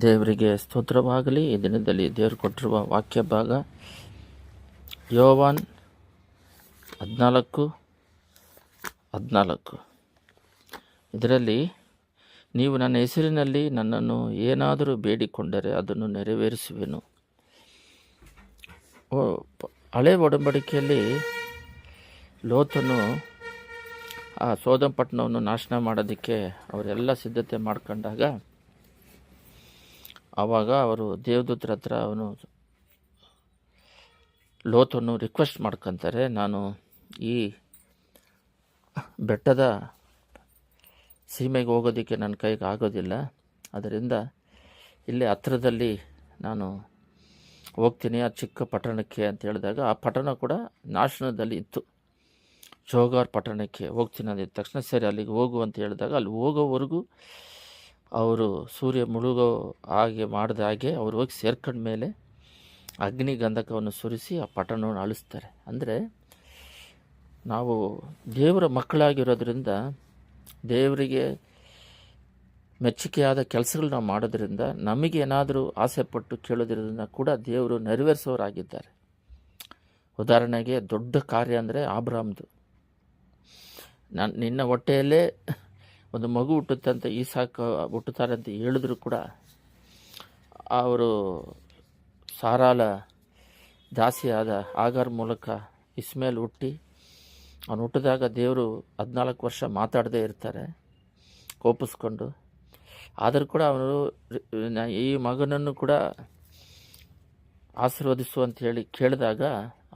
ದೇವರಿಗೆ ಸ್ತೋತ್ರವಾಗಲಿ. ಈ ದಿನದಲ್ಲಿ ದೇವರು ಕೊಟ್ಟಿರುವ ವಾಕ್ಯ ಭಾಗ ಯೋವಾನ್ ಹದಿನಾಲ್ಕು ಹದಿನಾಲ್ಕು. ಇದರಲ್ಲಿ ನೀವು ನನ್ನ ಹೆಸರಿನಲ್ಲಿ ನನ್ನನ್ನು ಏನಾದರೂ ಬೇಡಿಕೊಂಡರೆ ಅದನ್ನು ನೆರವೇರಿಸುವೆನು. ಓ, ಹಳೆ ಒಡಂಬಡಿಕೆಯಲ್ಲಿ ಲೋತನು ಆ ಸೋದಂಪಟ್ಟಣವನ್ನು ನಾಶನ ಮಾಡೋದಕ್ಕೆ ಅವರೆಲ್ಲ ಸಿದ್ಧತೆ ಮಾಡ್ಕೊಂಡಾಗ ಆವಾಗ ಅವರು ದೇವದೂತರ ಹತ್ರ ಅವನು ಲೋತನ್ನು ರಿಕ್ವೆಸ್ಟ್ ಮಾಡ್ಕೊತಾರೆ. ನಾನು ಈ ಬೆಟ್ಟದ ಸೀಮೆಗೆ ಹೋಗೋದಕ್ಕೆ ನನ್ನ ಕೈಗೆ ಆಗೋದಿಲ್ಲ. ಅದರಿಂದ ಇಲ್ಲಿ ಹತ್ರದಲ್ಲಿ ನಾನು ಹೋಗ್ತೀನಿ, ಆ ಚಿಕ್ಕ ಪಟ್ಟಣಕ್ಕೆ ಅಂತ ಹೇಳಿದಾಗ ಆ ಪಟ್ಟಣ ಕೂಡ ನಾಶನದಲ್ಲಿ ಇತ್ತು. ಜೋಗಾರ್ ಪಟ್ಟಣಕ್ಕೆ ಹೋಗ್ತೀನಿ ಅಂದಿದ್ದ ತಕ್ಷಣ ಸರಿ ಅಲ್ಲಿಗೆ ಹೋಗು ಅಂತ ಹೇಳಿದಾಗ ಅಲ್ಲಿ ಹೋಗೋವರೆಗೂ ಅವರು ಸೂರ್ಯ ಮುಳುಗೋ ಹಾಗೆ ಮಾಡಿದ ಹಾಗೆ ಅವ್ರು ಹೋಗಿ ಸೇರ್ಕೊಂಡ ಮೇಲೆ ಅಗ್ನಿ ಗಂಧಕವನ್ನು ಸುರಿಸಿ ಆ ಪಟ್ಟಣವನ್ನು ಅಳಿಸ್ತಾರೆ ಅಂದರೆ ನಾವು ದೇವರ ಮಕ್ಕಳಾಗಿರೋದ್ರಿಂದ, ದೇವರಿಗೆ ಮೆಚ್ಚುಗೆಯಾದ ಕೆಲಸಗಳು ನಾವು ಮಾಡೋದ್ರಿಂದ ನಮಗೆ ಏನಾದರೂ ಆಸೆ ಪಟ್ಟು ಕೇಳೋದ್ರಿಂದ ಕೂಡ ದೇವರು ನೆರವೇರಿಸೋರಾಗಿದ್ದಾರೆ ಉದಾಹರಣೆಗೆ ದೊಡ್ಡ ಕಾರ್ಯ ಅಂದರೆ ಆಬ್ರಾಮ್ದು. ನಾನು ನಿನ್ನ ಹೊಟ್ಟೆಯಲ್ಲೇ ಒಂದು ಮಗು ಹುಟ್ಟುತ್ತಂತ ಈ ಸಾಕು ಹುಟ್ಟುತ್ತಾರೆ ಅಂತ ಹೇಳಿದ್ರು ಕೂಡ ಅವರು ಸಾರಾಲ ದಾಸಿಯಾದ ಆಗಾರ್ ಮೂಲಕ ಇಸ್ಮೇಲ್ ಹುಟ್ಟಿ, ಅವನು ಹುಟ್ಟಿದಾಗ ದೇವರು ಹದಿನಾಲ್ಕು ವರ್ಷ ಮಾತಾಡದೇ ಇರ್ತಾರೆ, ಕೋಪಿಸ್ಕೊಂಡು. ಆದರೂ ಕೂಡ ಅವನು ಈ ಮಗನನ್ನು ಕೂಡ ಆಶೀರ್ವದಿಸು ಅಂತ ಹೇಳಿ ಕೇಳಿದಾಗ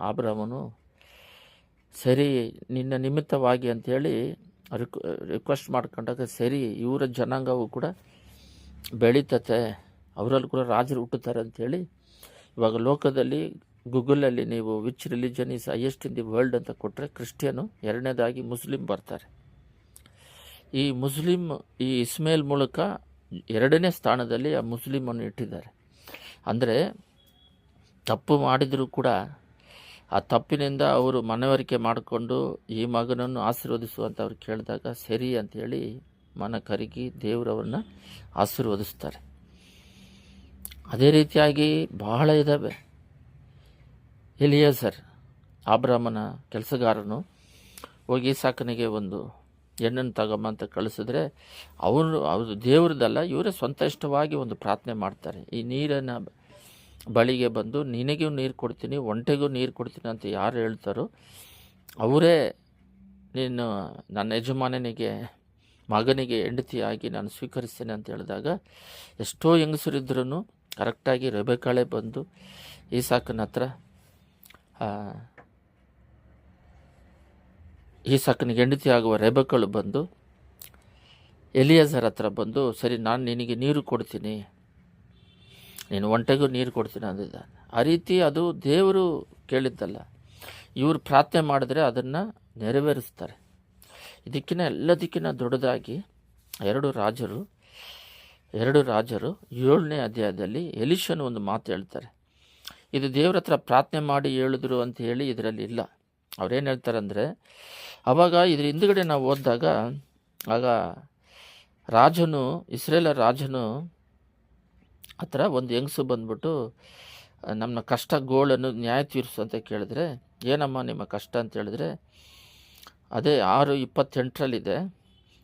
ಆಬ್ರಾಮನು, ಸರಿ ನಿನ್ನ ನಿಮಿತ್ತವಾಗಿ ಅಂಥೇಳಿ ರಿಕ್ ರಿಕ್ವೆಸ್ಟ್ ಮಾಡ್ಕೊಂಡಾಗ ಸರಿ, ಇವರ ಜನಾಂಗವು ಕೂಡ ಬೆಳೀತತೆ, ಅವರಲ್ಲಿ ಕೂಡ ರಾಜರು ಹುಟ್ಟುತ್ತಾರೆ ಅಂಥೇಳಿ ಇವಾಗ ಲೋಕದಲ್ಲಿ ಗೂಗಲಲ್ಲಿ ನೀವು which religion is highest in the world ಅಂತ ಕೊಟ್ಟರೆ ಕ್ರಿಶ್ಚಿಯನು ಎರಡನೇದಾಗಿ ಮುಸ್ಲಿಂ ಬರ್ತಾರೆ. ಈ ಮುಸ್ಲಿಂ, ಈ ಇಸ್ಮೇಲ್ ಮೂಲಕ ಎರಡನೇ ಸ್ಥಾನದಲ್ಲಿ ಆ ಮುಸ್ಲಿಮನ್ನು ಇಟ್ಟಿದ್ದಾರೆ. ಅಂದರೆ ತಪ್ಪು ಮಾಡಿದರೂ ಕೂಡ ಆ ತಪ್ಪಿನಿಂದ ಅವರು ಮನವರಿಕೆ ಮಾಡಿಕೊಂಡು ಈ ಮಗನನ್ನು ಆಶೀರ್ವದಿಸುವಂತ ಅವ್ರು ಕೇಳಿದಾಗ ಸರಿ ಅಂತೇಳಿ ಮನ ಕರಗಿ ದೇವರವ್ರನ್ನ ಆಶೀರ್ವದಿಸ್ತಾರೆ. ಅದೇ ರೀತಿಯಾಗಿ ಬಹಳ ಇದ್ದಾವೆ ಎಲಿಯಸರ್, ಆಬ್ರಾಮನ ಕೆಲಸಗಾರನು ಹೋಗಿ ಸಾಕನಿಗೆ ಒಂದು ಹೆಣ್ಣನ್ನು ತಗೊಂಬ ಅಂತ ಕಳಿಸಿದ್ರೆ ಅವರು ಅವರು ದೇವ್ರದ್ದಲ್ಲ, ಇವರೇ ಸ್ವಂತ ಇಷ್ಟವಾಗಿ ಒಂದು ಪ್ರಾರ್ಥನೆ ಮಾಡ್ತಾರೆ. ಈ ನೀರನ್ನು ಬಳಿಗೆ ಬಂದು, ನಿನಗೂ ನೀರು ಕೊಡ್ತೀನಿ, ಒಂಟೆಗೂ ನೀರು ಕೊಡ್ತೀನಿ ಅಂತ ಯಾರು ಹೇಳ್ತಾರೋ, ಅವರೇ ನೀನು ನನ್ನ ಯಜಮಾನನಿಗೆ, ಮಗನಿಗೆ ಹೆಂಡತಿಯಾಗಿ ನಾನು ಸ್ವೀಕರಿಸ್ತೇನೆ ಅಂತ ಹೇಳಿದಾಗ, ಎಷ್ಟೋ ಹೆಂಗಸರಿದ್ರೂ ಕರೆಕ್ಟಾಗಿ ರೆಬೆಕಾಳೆ ಬಂದು ಈಸಾಕನ ಹತ್ರ ಈ ಸಾಕನಿಗೆ ಹೆಂಡತಿ ಆಗುವ ರೆಬೆಕಳು ಬಂದು, ಎಲಿಯಜರ್ ಹತ್ರ ಬಂದು, ಸರಿ, ನಾನು ನಿನಗೆ ನೀರು ಕೊಡ್ತೀನಿ ನೀನು ಒಂಟೆಗೂ ನೀರು ಕೊಡ್ತೀನಿ ಅಂದಿದ್ದ ಆ ರೀತಿ ಅದು ದೇವರು ಕೇಳಿದ್ದಲ್ಲ. ಇವರು ಪ್ರಾರ್ಥನೆ ಮಾಡಿದ್ರೆ ಅದನ್ನು ನೆರವೇರಿಸ್ತಾರೆ. ಇದಕ್ಕಿಂತ ಎಲ್ಲದಕ್ಕಿಂತ ದೊಡ್ಡದಾಗಿ ಎರಡು ರಾಜರು ಎರಡು ರಾಜರು ಏಳನೇ ಅಧ್ಯಾಯದಲ್ಲಿ ಎಲಿಶನ್ ಒಂದು ಮಾತು ಹೇಳ್ತಾರೆ. ಇದು ದೇವ್ರ ಹತ್ರ ಪ್ರಾರ್ಥನೆ ಮಾಡಿ ಹೇಳಿದ್ರು ಅಂತ ಹೇಳಿ ಇದರಲ್ಲಿ ಇಲ್ಲ. ಅವ್ರೇನು ಹೇಳ್ತಾರೆ ಅಂದರೆ ಅವಾಗ ಇದ್ರ ಹಿಂದುಗಡೆ ನಾವು ಓದಿದಾಗ ಆಗ ರಾಜನು, ಇಸ್ರೇಲ ರಾಜನು ಹತ್ರ ಒಂದು ಹೆಂಗಸು ಬಂದ್ಬಿಟ್ಟು ನಮ್ಮ ಕಷ್ಟ ಗೋಳನ್ನು ನ್ಯಾಯ ತೀರಿಸು ಅಂತ ಕೇಳಿದ್ರೆ, ಏನಮ್ಮ ನಿಮ್ಮ ಕಷ್ಟ? ಅಂತ ಹೇಳಿದ್ರೆ, ಅದೇ ಆರು ಇಪ್ಪತ್ತೆಂಟರಲ್ಲಿದೆ.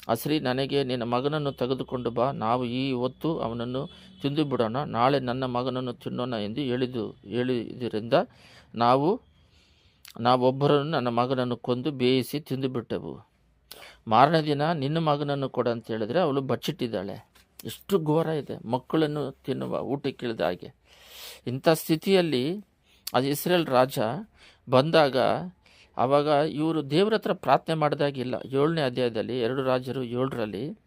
ಅಸ್ರಿ ನನಗೆ ನಿನ್ನ ಮಗನನ್ನು ತೆಗೆದುಕೊಂಡು ಬಾ. ನಾವು ಈ ಹೊತ್ತು ಅವನನ್ನು ತಿಂದು ಬಿಡೋಣ ನಾಳೆ ನನ್ನ ಮಗನನ್ನು ತಿನ್ನೋಣ ಎಂದು ಹೇಳಿದು ಹೇಳಿದ್ದರಿಂದ ನಾವು, ನಾವೊಬ್ಬರನ್ನು ನನ್ನ ಮಗನನ್ನು ಕೊಂದು ಬೇಯಿಸಿ ತಿಂದುಬಿಟ್ಟೆವು. ಮಾರನೇ ದಿನ ನಿನ್ನ ಮಗನನ್ನು ಕೊಡು ಅಂತ ಹೇಳಿದ್ರೆ, ಅವಳು ಬಚ್ಚಿಟ್ಟಿದ್ದಾಳೆ. ಎಷ್ಟು ಘೋರ ಇದೆ. ಮಕ್ಕಳನ್ನು ತಿನ್ನುವ ಊಟಕ್ಕಿಳಿದ ಹಾಗೆ. ಇಂಥ ಸ್ಥಿತಿಯಲ್ಲಿ ಅದು ಇಸ್ರೇಲ್ ರಾಜ ಬಂದಾಗ ಆವಾಗ ಇವರು ದೇವ್ರ ಹತ್ರ ಪ್ರಾರ್ಥನೆ ಮಾಡಿದಾಗಿಲ್ಲ. ಏಳನೇ ಅಧ್ಯಾಯದಲ್ಲಿ ಎರಡು ರಾಜರು ಏಳರಲ್ಲಿ,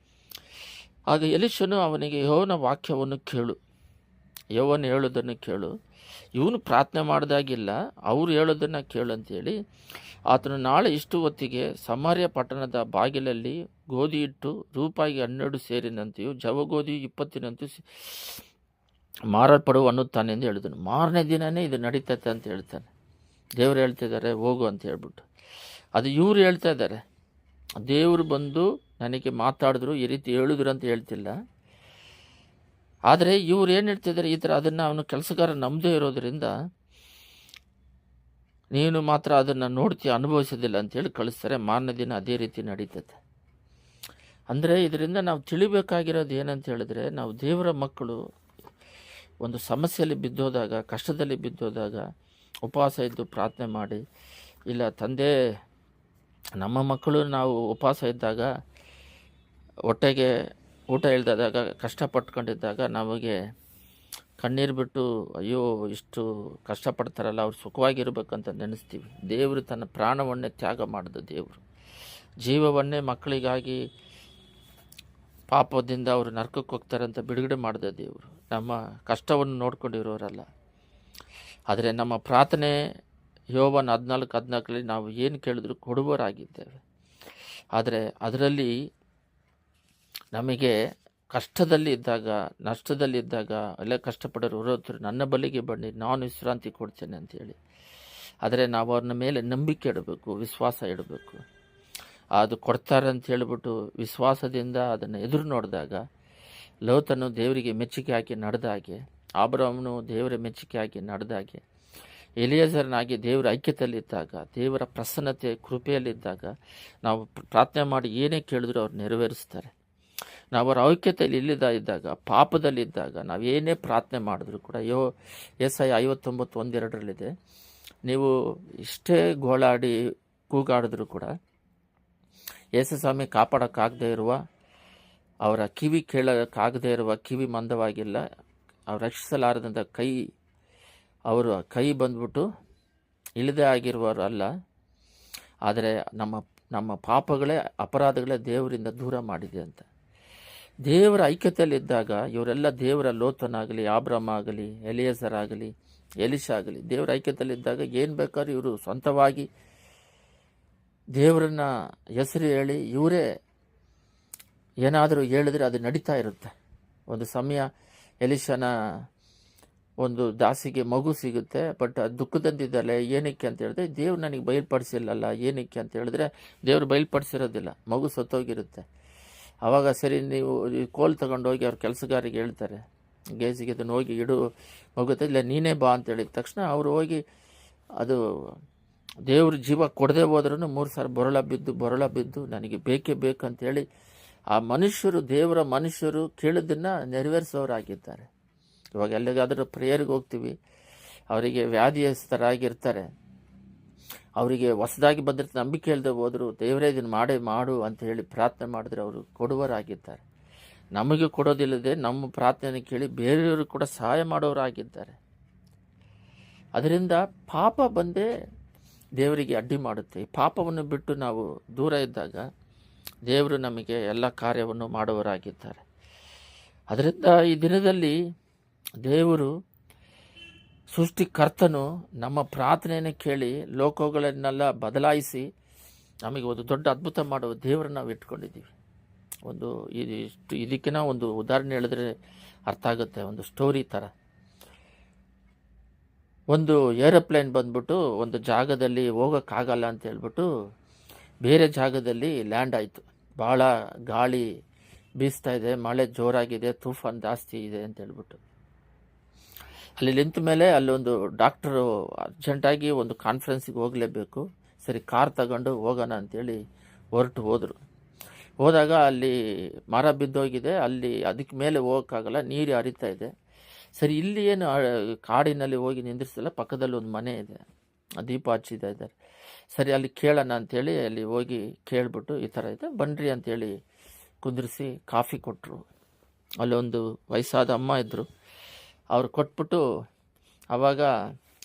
ಆಗ ಎಲಿಶನು ಅವನಿಗೆ ಯೋವನ ವಾಕ್ಯವನ್ನು ಕೇಳು. ಯೋವನ ಹೇಳೋದನ್ನು ಕೇಳು. ಇವನು ಪ್ರಾರ್ಥನೆ ಮಾಡಿದಾಗಿಲ್ಲ, ಅವ್ರು ಹೇಳೋದನ್ನು ಕೇಳು ಅಂತೇಳಿ ಆತನು ನಾಳೆ ಇಷ್ಟು ಹೊತ್ತಿಗೆ ಸಮಾರ್ಯ ಪಟ್ಟಣದ ಬಾಗಿಲಲ್ಲಿ ಗೋಧಿ ಇಟ್ಟು ರೂಪಾಯಿಗೆ ಹನ್ನೆರಡು ಸೇರಿನಂತೆಯೂ, ಜವಗೋಧಿ ಸಿ- ಮಾರಲ್ಪಡುವ ಅನ್ನುತ್ತಾನೆ ಎಂದು ಹೇಳಿದನು. ಮಾರನೇ ದಿನವೇ ಇದು ನಡೀತೈತೆ ಅಂತ ಹೇಳ್ತಾನೆ. ದೇವರು ಹೇಳ್ತಿದ್ದಾರೆ ಹೋಗು ಅಂತ ಹೇಳ್ಬಿಟ್ಟು. ಅದು ಇವರು ಹೇಳ್ತಾ ಇದ್ದಾರೆ. ದೇವರು ಬಂದು ನನಗೆ ಮಾತಾಡಿದ್ರು, ಈ ರೀತಿ ಹೇಳಿದ್ರು ಅಂತ ಹೇಳ್ತಿಲ್ಲ. ಆದರೆ ಇವ್ರು ಏನು ಹೇಳ್ತಿದ್ದಾರೆ ಈ ಥರ ಅದನ್ನು ಅವನು ಕೆಲಸಗಾರ ನಂಬದೇ ಇರೋದರಿಂದ ನೀನು ಮಾತ್ರ ಅದನ್ನು ನೋಡ್ತೀಯ, ಅನುಭವಿಸೋದಿಲ್ಲ ಅಂತೇಳಿ ಕಳಿಸ್ತಾರೆ. ಮಾರನೇ ದಿನ ಅದೇ ರೀತಿ ನಡೀತದೆ. ಅಂದರೆ ಇದರಿಂದ ನಾವು ತಿಳಿಬೇಕಾಗಿರೋದು ಏನಂತ ಹೇಳಿದ್ರೆ, ನಾವು ದೇವರ ಮಕ್ಕಳು ಒಂದು ಸಮಸ್ಯೆಯಲ್ಲಿ ಬಿದ್ದೋದಾಗ, ಕಷ್ಟದಲ್ಲಿ ಬಿದ್ದೋದಾಗ ಉಪವಾಸ ಇದ್ದು ಪ್ರಾರ್ಥನೆ ಮಾಡಿ, ಇಲ್ಲ ತಂದೆ, ನಮ್ಮ ಮಕ್ಕಳು ನಾವು ಉಪವಾಸ ಇದ್ದಾಗ ಹೊಟ್ಟೆಗೆ ಊಟ ಇಲ್ದಾಗ ಕಷ್ಟಪಟ್ಕೊಂಡಿದ್ದಾಗ ನಮಗೆ ಕಣ್ಣೀರು ಬಿಟ್ಟು, ಅಯ್ಯೋ, ಇಷ್ಟು ಕಷ್ಟಪಡ್ತಾರಲ್ಲ, ಅವ್ರು ಸುಖವಾಗಿರ್ಬೇಕಂತ ನೆನೆಸ್ತೀವಿ. ದೇವರು ತನ್ನ ಪ್ರಾಣವನ್ನೇ ತ್ಯಾಗ ಮಾಡಿದ ದೇವರು. ಜೀವವನ್ನೇ ಮಕ್ಕಳಿಗಾಗಿ ಪಾಪದಿಂದ ಅವರು ನರ್ಕಕ್ಕೆ ಹೋಗ್ತಾರೆ ಅಂತ ಬಿಡುಗಡೆ ಮಾಡಿದ ದೇವರು. ನಮ್ಮ ಕಷ್ಟವನ್ನು ನೋಡ್ಕೊಂಡಿರೋರಲ್ಲ. ಆದರೆ ನಮ್ಮ ಪ್ರಾರ್ಥನೆ ಯೋವನ್ ಹದಿನಾಲ್ಕು ಹದಿನಾಲ್ಕರಲ್ಲಿ ನಾವು ಏನು ಕೇಳಿದ್ರು ಕೊಡುವರಾಗಿದ್ದೇವೆ ಆದರೆ ಅದರಲ್ಲಿ ನಮಗೆ ಕಷ್ಟದಲ್ಲಿ ಇದ್ದಾಗ ನಷ್ಟದಲ್ಲಿದ್ದಾಗ ಎಲ್ಲ ಕಷ್ಟಪಡೋರು ಹೊರತರು ನನ್ನ ಬಲಿಗೆ ಬನ್ನಿ, ನಾನು ವಿಶ್ರಾಂತಿ ಕೊಡ್ತೇನೆ ಅಂಥೇಳಿ ಆದರೆ ನಾವು ಅವ್ರನ್ನ ಮೇಲೆ ನಂಬಿಕೆ ಇಡಬೇಕು, ವಿಶ್ವಾಸ ಇಡಬೇಕು. ಅದು ಕೊಡ್ತಾರೆ ಅಂತ ಹೇಳಿಬಿಟ್ಟು ವಿಶ್ವಾಸದಿಂದ ಅದನ್ನು ಎದುರು ನೋಡಿದಾಗ, ಲೋತನು ದೇವರಿಗೆ ಮೆಚ್ಚುಗೆ ಹಾಕಿ ನಡೆದಾಗೆ ಆಬ್ರಹ್ಮನು ದೇವರ ಮೆಚ್ಚುಗೆ ಹಾಕಿ ನಡೆದಾಗೆ ಎಲಿಯಸರನಾಗಿ ದೇವರ ಐಕ್ಯತೆಯಲ್ಲಿದ್ದಾಗ ದೇವರ ಪ್ರಸನ್ನತೆ, ಕೃಪೆಯಲ್ಲಿದ್ದಾಗ ನಾವು ಪ್ರಾರ್ಥನೆ ಮಾಡಿ ಏನೇ ಕೇಳಿದ್ರು ಅವ್ರು ನೆರವೇರಿಸ್ತಾರೆ. ನಾವು ಅವರ ಐಕ್ಯತೆಯಲ್ಲಿ ಇಲ್ಲದ ಇದ್ದಾಗ ಪಾಪದಲ್ಲಿದ್ದಾಗ ಏನೇ ಪ್ರಾರ್ಥನೆ ಮಾಡಿದ್ರು ಕೂಡ, ಯೋ ಎಸ್ ಐ ಐವತ್ತೊಂಬತ್ತು ಒಂದೆರಡರಲ್ಲಿದೆ, ನೀವು ಇಷ್ಟೇ ಗೋಳಾಡಿ ಕೂಗಾಡಿದ್ರು ಕೂಡ ಯೇಸು ಸ್ವಾಮಿ ಕಾಪಾಡೋಕ್ಕಾಗದೇ ಇರುವ, ಅವರ ಕಿವಿ ಕೇಳೋಕ್ಕಾಗದೇ ಇರುವ ಕಿವಿ ಮಂದವಾಗಿಲ್ಲ, ಅವ್ರು ರಕ್ಷಿಸಲಾರದಂಥ ಕೈ, ಅವರು ಕೈ ಬಂದ್ಬಿಟ್ಟು ಇಳಿದೇ ಆಗಿರುವವರು ಅಲ್ಲ, ಆದರೆ ನಮ್ಮ ನಮ್ಮ ಪಾಪಗಳೇ ಅಪರಾಧಗಳೇ ದೇವರಿಂದ ದೂರ ಮಾಡಿದೆ ಅಂತ. ದೇವರ ಐಕ್ಯತೆಯಲ್ಲಿದ್ದಾಗ ಇವರೆಲ್ಲ ದೇವರ ಲೋತನಾಗಲಿ, ಆಬ್ರಹ್ಮ ಆಗಲಿ, ಎಲಿಯಸರ್ ಆಗಲಿ ಎಲಿಶ ಆಗಲಿ, ದೇವರ ಐಕ್ಯತೆಯಲ್ಲಿದ್ದಾಗ ಏನು ಬೇಕಾದ್ರೂ ಇವರು ಸ್ವಂತವಾಗಿ ದೇವರನ್ನ ಹೆಸರು ಹೇಳಿ ಇವರೇ ಏನಾದರೂ ಹೇಳಿದ್ರೆ ಅದು ನಡೀತಾ ಇರುತ್ತೆ. ಒಂದು ಸಮಯ ಎಲಿಶನ ಒಂದು ದಾಸಿಗೆ ಮಗು ಸಿಗುತ್ತೆ, ಬಟ್ ಅದು ದುಃಖದಂದಿದ್ದಲ್ಲ ಏನಕ್ಕೆ ಅಂತ ಹೇಳಿದ್ರೆ ದೇವ್ರು ನನಗೆ ಬಯಲ್ಪಡಿಸಿಲ್ಲಲ್ಲ, ಏನಕ್ಕೆ ಅಂತ ಹೇಳಿದ್ರೆ ದೇವ್ರು ಬಯಲ್ಪಡಿಸಿರೋದಿಲ್ಲ, ಮಗು ಸತ್ತೋಗಿರುತ್ತೆ. ಆವಾಗ ಸರಿ, ನೀವು ಈ ಕೋಲ್ ತಗೊಂಡೋಗಿ ಅವ್ರ ಕೆಲಸಗಾರಿಗೆ ಹೇಳ್ತಾರೆ, ಗೇಜಿಗೆ ಅದನ್ನು ಹೋಗಿ ಇಡು, ಹೋಗುತ್ತೆ. ಇಲ್ಲ, ನೀನೇ ಬಾ ಅಂತ ಹೇಳಿದ ತಕ್ಷಣ ಅವರು ಹೋಗಿ ಅದು ದೇವ್ರ ಜೀವ ಕೊಡದೆ ಹೋದ್ರೂ ಮೂರು ಸಾರಿ ಬೊರಳ ಬಿದ್ದು ಬೊರಳ ಬಿದ್ದು ನನಗೆ ಬೇಕೇ ಬೇಕಂತೇಳಿ ಆ ಮನುಷ್ಯರು, ದೇವರ ಮನುಷ್ಯರು ಕೇಳಿದ್ದನ್ನು ನೆರವೇರಿಸೋರಾಗಿದ್ದಾರೆ. ಇವಾಗ ಎಲ್ಲಿಗಾದರೂ ಪ್ರೇಯರ್ಗೆ ಹೋಗ್ತೀವಿ. ಅವರಿಗೆ ವ್ಯಾಧಿಯಸ್ಥರಾಗಿರ್ತಾರೆ. ಅವರಿಗೆ ಹೊಸದಾಗಿ ಬಂದಿರ್ತ ನಂಬಿಕೆ ಇಲ್ಲದೆ ಹೋದರೂ, ದೇವರೇ ಇದನ್ನು ಮಾಡೇ, ಮಾಡು ಅಂತ ಹೇಳಿ ಪ್ರಾರ್ಥನೆ ಮಾಡಿದ್ರೆ ಅವರು ಕೊಡುವರಾಗಿದ್ದಾರೆ. ನಮಗೆ ಕೊಡೋದಿಲ್ಲದೆ ನಮ್ಮ ಪ್ರಾರ್ಥನೆ ಕೇಳಿ ಬೇರೆಯವರು ಕೂಡ ಸಹಾಯ ಮಾಡೋರಾಗಿದ್ದಾರೆ. ಅದರಿಂದ ಪಾಪ ಬಂದೇ ದೇವರಿಗೆ ಅಡ್ಡಿ ಮಾಡುತ್ತೆ. ಪಾಪವನ್ನು ಬಿಟ್ಟು ನಾವು ದೂರ ಇದ್ದಾಗ ದೇವರು ನಮಗೆ ಎಲ್ಲ ಕಾರ್ಯವನ್ನು ಮಾಡುವರಾಗಿದ್ದಾರೆ. ಅದರಿಂದ ಈ ದಿನದಲ್ಲಿ ದೇವರು ಸೃಷ್ಟಿಕರ್ತನು ನಮ್ಮ ಪ್ರಾರ್ಥನೆಯನ್ನು ಕೇಳಿ ಲೋಕಗಳನ್ನೆಲ್ಲ ಬದಲಾಯಿಸಿ ನಮಗೆ ಒಂದು ದೊಡ್ಡ ಅದ್ಭುತ ಮಾಡುವ ದೇವರನ್ನ ನಾವು ಇಟ್ಕೊಂಡಿದ್ದೀವಿ ಒಂದು ಇದಿಷ್ಟು ಇದಕ್ಕಿನ ಒಂದು ಉದಾಹರಣೆ ಹೇಳಿದ್ರೆ ಅರ್ಥ ಆಗುತ್ತೆ, ಒಂದು ಸ್ಟೋರಿ ಥರ. ಒಂದು ಏರೋಪ್ಲೇನ್ ಬಂದ್ಬಿಟ್ಟು ಒಂದು ಜಾಗದಲ್ಲಿ ಹೋಗೋಕ್ಕಾಗಲ್ಲ ಅಂತ ಹೇಳ್ಬಿಟ್ಟು ಬೇರೆ ಜಾಗದಲ್ಲಿ ಲ್ಯಾಂಡ್ ಆಯಿತು. ಭಾಳ ಗಾಳಿ ಬೀಸ್ತಾ ಇದೆ, ಮಳೆ ಜೋರಾಗಿದೆ, ತೂಫಾನ್ ಜಾಸ್ತಿ ಇದೆ ಅಂತ ಹೇಳ್ಬಿಟ್ಟು. ಅಲ್ಲಿ ನಿಂತ ಮೇಲೆ ಅಲ್ಲೊಂದು ಡಾಕ್ಟರು ಅರ್ಜೆಂಟಾಗಿ ಒಂದು ಕಾನ್ಫರೆನ್ಸಿಗೆ ಹೋಗಲೇಬೇಕು. ಸರಿ ಕಾರ್ ತಗೊಂಡು ಹೋಗೋಣ ಅಂತೇಳಿ ಹೊರಟು ಹೋದರು. ಹೋದಾಗ ಅಲ್ಲಿ ಮರ ಬಿದ್ದೋಗಿದೆ. ಅಲ್ಲಿ ಅದಕ್ಕೆ ಮೇಲೆ ಹೋಗೋಕ್ಕಾಗಲ್ಲ, ನೀರು ಹರಿತಾ ಇದೆ. ಸರಿ, ಇಲ್ಲಿ ಏನು ಕಾಡಿನಲ್ಲಿ ಹೋಗಿ ನಿಂದಿರ್ಸಲ್ಲ, ಪಕ್ಕದಲ್ಲಿ ಒಂದು ಮನೆ ಇದೆ. ದೀಪ ಹಚ್ಚಿದ ಇದ್ದಾರೆ. ಸರಿ, ಅಲ್ಲಿ ಕೇಳೋಣ ಅಂಥೇಳಿ ಅಲ್ಲಿ ಹೋಗಿ ಕೇಳಿಬಿಟ್ಟು ಈ ಥರ ಇದೆ. ಬನ್ನಿರಿ ಅಂತೇಳಿ ಕುಂದಿರಿಸಿ ಕಾಫಿ ಕೊಟ್ಟರು ಅಲ್ಲೊಂದು ವಯಸ್ಸಾದ ಅಮ್ಮ ಇದ್ದರು ಅವ್ರು ಕೊಟ್ಬಿಟ್ಟು ಆವಾಗ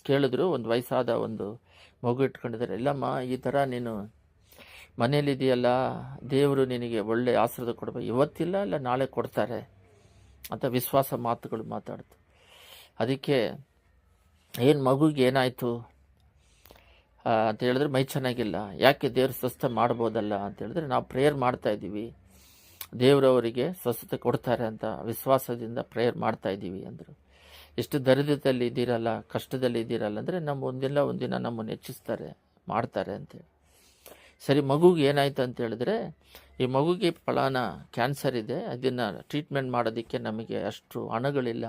ಕೇಳಿದ್ರು, ಒಂದು ವಯಸ್ಸಾದ ಒಂದು ಮಗು ಇಟ್ಕೊಂಡಿದ್ದಾರೆ. ಇಲ್ಲಮ್ಮ, ಈ ಥರ ನೀನು ಮನೇಲಿದೆಯಲ್ಲ ದೇವರು ನಿನಗೆ ಒಳ್ಳೆ ಆಶ್ರದ ಕೊಡಬೇಕು. ಇವತ್ತಿಲ್ಲ, ಇಲ್ಲ, ನಾಳೆ ಕೊಡ್ತಾರೆ ಅಂತ ವಿಶ್ವಾಸ ಮಾತುಗಳು ಮಾತಾಡ್ತು. ಅದಕ್ಕೆ ಏನು ಮಗುಗೆ ಏನಾಯಿತು? ಅಂತ ಹೇಳಿದ್ರೆ, ಮೈ ಚೆನ್ನಾಗಿಲ್ಲ. ಯಾಕೆ ದೇವ್ರ ಸ್ವಸ್ಥ ಮಾಡ್ಬೋದಲ್ಲ ಅಂತ ಹೇಳಿದ್ರೆ, ನಾವು ಪ್ರೇಯರ್ ಮಾಡ್ತಾ ಇದ್ದೀವಿ. ದೇವರವರಿಗೆ ಸ್ವಸ್ಥತೆ ಕೊಡ್ತಾರೆ ಅಂತ ವಿಶ್ವಾಸದಿಂದ ಪ್ರೇಯರ್ ಮಾಡ್ತಾ ಇದ್ದೀವಿ ಅಂದರು. ಎಷ್ಟು ದರಿದ್ರದಲ್ಲಿ ಇದ್ದೀರಲ್ಲ, ಕಷ್ಟದಲ್ಲಿ ಇದ್ದೀರಲ್ಲ ಅಂದರೆ ನಮ್ಮ ಒಂದಿಲ್ಲ ಒಂದಿನ ನಮ್ಮನ್ನು ಹೆಚ್ಚಿಸ್ತಾರೆ, ಮಾಡ್ತಾರೆ ಅಂತೇಳಿ ಸರಿ, ಮಗುಗೆ ಏನಾಯ್ತು ಅಂತ ಹೇಳಿದ್ರೆ, ಈ ಮಗುಗೆ ಫಲಾನ ಕ್ಯಾನ್ಸರ್ ಇದೆ, ಅದನ್ನು ಟ್ರೀಟ್ಮೆಂಟ್ ಮಾಡೋದಕ್ಕೆ ನಮಗೆ ಅಷ್ಟು ಹಣಗಳಿಲ್ಲ.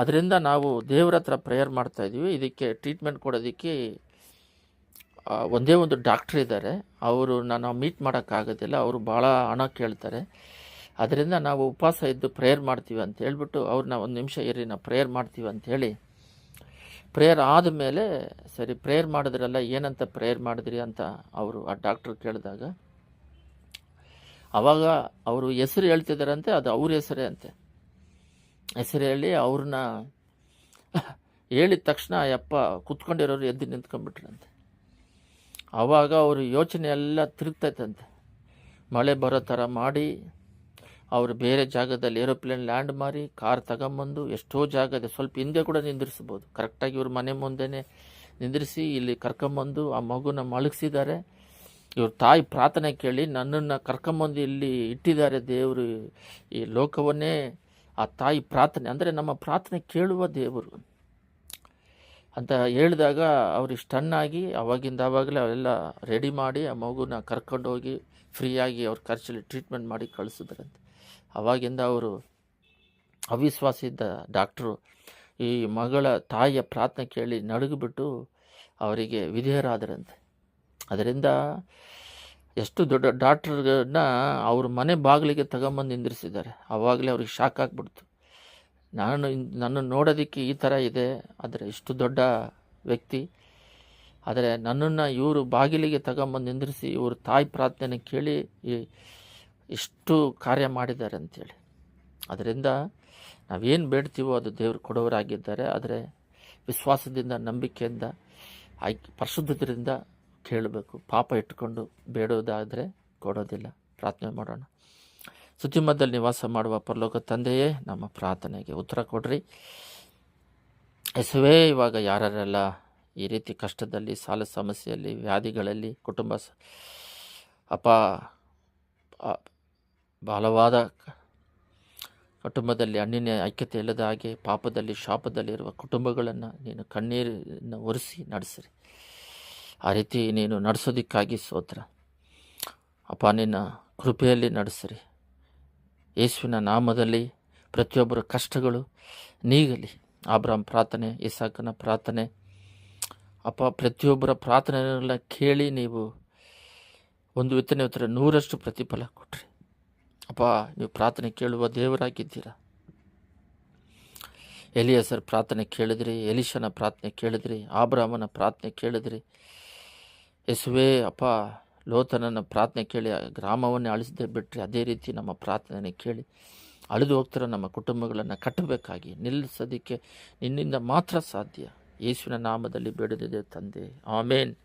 ಅದರಿಂದ ನಾವು ದೇವ್ರ ಹತ್ರ ಪ್ರೇಯರ್ ಮಾಡ್ತಾ ಇದ್ದೀವಿ. ಇದಕ್ಕೆ ಟ್ರೀಟ್ಮೆಂಟ್ ಕೊಡೋದಕ್ಕೆ ಒಂದೇ ಒಂದು ಡಾಕ್ಟ್ರ್ ಇದ್ದಾರೆ. ಅವರು ನಾನು ಮೀಟ್ ಮಾಡೋಕ್ಕಾಗೋದಿಲ್ಲ. ಅವರು ಭಾಳ ಹಣ ಕೇಳ್ತಾರೆ. ಅದರಿಂದ ನಾವು ಉಪವಾಸ ಇದ್ದು ಪ್ರೇಯರ್ ಮಾಡ್ತೀವಿ ಅಂತ ಹೇಳ್ಬಿಟ್ಟು ಅವ್ರನ್ನ ಒಂದು ನಿಮಿಷ ಇರಿ, ನಾವು ಪ್ರೇಯರ್ ಮಾಡ್ತೀವಿ ಅಂತ ಹೇಳಿ ಪ್ರೇಯರ್ ಆದಮೇಲೆ ಸರಿ ಪ್ರೇಯರ್ ಮಾಡಿದ್ರಲ್ಲ ಏನಂತ ಪ್ರೇಯರ್ ಮಾಡಿದ್ರಿ ಅಂತ ಅವರು ಆ ಡಾಕ್ಟ್ರು ಕೇಳಿದಾಗ, ಅವಾಗ ಅವರು ಹೆಸರು ಹೇಳ್ತಿದ್ದಾರಂತೆ, ಅದು ಅವ್ರ ಹೆಸರೇ ಅಂತೆ. ಹೆಸರು ಹೇಳಿ ಅವ್ರನ್ನ ಹೇಳಿದ ತಕ್ಷಣ ಯಪ್ಪ ಕುತ್ಕೊಂಡಿರೋರು ಎದ್ದು ನಿಂತ್ಕೊಂಡ್ಬಿಟ್ರಂತೆ. ಆವಾಗ ಅವರು ಯೋಚನೆ ಎಲ್ಲ ತಿರುಗ್ತೈತಂತೆ. ಮಳೆ ಬರೋ ಥರ ಮಾಡಿ ಅವರು ಬೇರೆ ಜಾಗದಲ್ಲಿ ಏರೋಪ್ಲೇನ್ ಲ್ಯಾಂಡ್ ಮಾಡಿ ಕಾರ್ ತಗೊಂಬಂದು ಎಷ್ಟೋ ಜಾಗದ ಸ್ವಲ್ಪ ಹಿಂದೆ ಕೂಡ ನಿಂದಿರಿಸ್ಬೋದು. ಕರೆಕ್ಟಾಗಿ ಇವ್ರ ಮನೆ ಮುಂದೆನೆ ನಿಂದಿರಿಸಿ ಇಲ್ಲಿ ಕರ್ಕೊಂಬಂದು ಆ ಮಗುನ ಮಲಗಿಸಿದ್ದಾರೆ. ಇವ್ರ ತಾಯಿ ಪ್ರಾರ್ಥನೆ ಕೇಳಿ ನನ್ನನ್ನು ಕರ್ಕೊಂಬಂದು ಇಲ್ಲಿ ಇಟ್ಟಿದ್ದಾರೆ ದೇವರು. ಈ ಲೋಕವನ್ನೇ ಆ ತಾಯಿ ಪ್ರಾರ್ಥನೆ, ಅಂದರೆ ನಮ್ಮ ಪ್ರಾರ್ಥನೆ ಕೇಳುವ ದೇವರು ಅಂತ ಹೇಳಿದಾಗ ಅವ್ರು ಸ್ಟನ್ನಾಗಿ ಅವಾಗಿಂದ ಆವಾಗಲೇ ಅವೆಲ್ಲ ರೆಡಿ ಮಾಡಿ ಆ ಮಗುನ ಕರ್ಕೊಂಡೋಗಿ ಫ್ರೀಯಾಗಿ ಅವ್ರ ಖರ್ಚಲ್ಲಿ ಟ್ರೀಟ್ಮೆಂಟ್ ಮಾಡಿ ಕಳಿಸಿದ್ರಂತೆ. ಅವಾಗಿಂದ ಅವರು ಅವಿಶ್ವಾಸ ಇದ್ದ ಡಾಕ್ಟ್ರು ಈ ಮಗಳ ತಾಯಿಯ ಪ್ರಾರ್ಥನೆ ಕೇಳಿ ನಡುಗಿಬಿಟ್ಟು ಅವರಿಗೆ ವಿಧೇಯರಾದರಂತೆ. ಅದರಿಂದ ಎಷ್ಟು ದೊಡ್ಡ ಡಾಕ್ಟ್ರನ್ನ ಅವ್ರ ಮನೆ ಬಾಗಿಲಿಗೆ ತಗೊಂಬಂದು ನಿಂದಿರಿಸಿದ್ದಾರೆ. ಅವಾಗಲೇ ಅವ್ರಿಗೆ ಶಾಕ್ ಆಗಿಬಿಡ್ತು. ನಾನು ನನ್ನನ್ನು ನೋಡೋದಕ್ಕೆ ಈ ಥರ ಇದೆ. ಆದರೆ ಇಷ್ಟು ದೊಡ್ಡ ವ್ಯಕ್ತಿ. ಆದರೆ ನನ್ನನ್ನು ಇವರು ಬಾಗಿಲಿಗೆ ತಗೊಂಬಂದು ನಿಂದಿರಿಸಿ ಇವರು ತಾಯಿ ಪ್ರಾರ್ಥನೆ ಕೇಳಿ ಈ- ಇಷ್ಟು ಕಾರ್ಯ ಮಾಡಿದ್ದಾರೆ ಅಂಥೇಳಿ. ಅದರಿಂದ ನಾವೇನು ಬೇಡ್ತೀವೋ ಅದು ದೇವರು ಕೊಡೋರಾಗಿದ್ದಾರೆ ಆದರೆ ವಿಶ್ವಾಸದಿಂದ, ನಂಬಿಕೆಯಿಂದ ಆಯ್ಕೆ ಕೇಳಬೇಕು. ಪಾಪ ಇಟ್ಟುಕೊಂಡು ಬೇಡೋದಾದರೆ ಕೊಡೋದಿಲ್ಲ. ಪ್ರಾರ್ಥನೆ ಮಾಡೋಣ. ಸುದ್ದಿಮದಲ್ಲಿ ನಿವಾಸ ಮಾಡುವ ಪರಲೋಕ ತಂದೆಯೇ, ನಮ್ಮ ಪ್ರಾರ್ಥನೆಗೆ ಉತ್ತರ ಕೊಡ್ರಿ. ಎಸುವೇ ಇವಾಗ ಯಾರ್ಯಾರೆಲ್ಲ ಈ ರೀತಿ ಕಷ್ಟದಲ್ಲಿ, ಸಾಲ ಸಮಸ್ಯೆಯಲ್ಲಿ, ವ್ಯಾಧಿಗಳಲ್ಲಿ, ಕುಟುಂಬ ಅಪ ಬಲವಾದ ಕುಟುಂಬದಲ್ಲಿ ಅಣ್ಣಿನ ಐಕ್ಯತೆ ಇಲ್ಲದ ಹಾಗೆ ಪಾಪದಲ್ಲಿ ಶಾಪದಲ್ಲಿರುವ ಕುಟುಂಬಗಳನ್ನು ನೀನು ಕಣ್ಣೀರನ್ನು ಒರೆಸಿ ನಡೆಸಿರಿ. ಆ ರೀತಿ ನೀನು ನಡೆಸೋದಕ್ಕಾಗಿ ಸೋತ್ರ. ಅಪ್ಪ, ನಿನ್ನ ಕೃಪೆಯಲ್ಲಿ ನಡೆಸಿರಿ. ಯೇಸುವಿನ ನಾಮದಲ್ಲಿ ಪ್ರತಿಯೊಬ್ಬರ ಕಷ್ಟಗಳು ನೀಗಲಿ. ಆಬ್ರಾಮ್ ಪ್ರಾರ್ಥನೆ, ಇಸಾಕನ ಪ್ರಾರ್ಥನೆ. ಅಪ್ಪ, ಪ್ರತಿಯೊಬ್ಬರ ಪ್ರಾರ್ಥನೆಗಳನ್ನ ಕೇಳಿ ನೀವು ಒಂದು ವಿತ್ತನೆ ಉತ್ತರ ನೂರಷ್ಟು ಪ್ರತಿಫಲ ಕೊಟ್ರಿ. ಅಪ್ಪ ನೀವು ಪ್ರಾರ್ಥನೆ ಕೇಳುವ ದೇವರಾಗಿದ್ದೀರಾ? ಎಲಿಯಸರ್ ಪ್ರಾರ್ಥನೆ ಕೇಳಿದ್ರಿ ಎಲಿಶನ ಪ್ರಾರ್ಥನೆ ಕೇಳಿದ್ರಿ, ಆಬ್ರಾಮನ ಪ್ರಾರ್ಥನೆ ಕೇಳಿದ್ರಿ. ಯೇಸುವೇ, ಅಪ್ಪ, ಲೋತನನ್ನು ಪ್ರಾರ್ಥನೆ ಕೇಳಿ, ಗ್ರಾಮವನ್ನೇ ಅಳಿಸದೆ ಬಿಟ್ಟರೆ ಅದೇ ರೀತಿ ನಮ್ಮ ಪ್ರಾರ್ಥನೆ ಕೇಳಿ, ಅಳಿದು ಹೋಗ್ತಿರೋ ನಮ್ಮ ಕುಟುಂಬಗಳನ್ನು ಕಟ್ಟಬೇಕಾಗಿ ನಿಲ್ಲಿಸೋದಕ್ಕೆ ನಿನ್ನಿಂದ ಮಾತ್ರ ಸಾಧ್ಯ. ಯೇಸುವಿನ ನಾಮದಲ್ಲಿ ಬೇಡದಿದೆ ತಂದೆ. ಆಮೇನ್.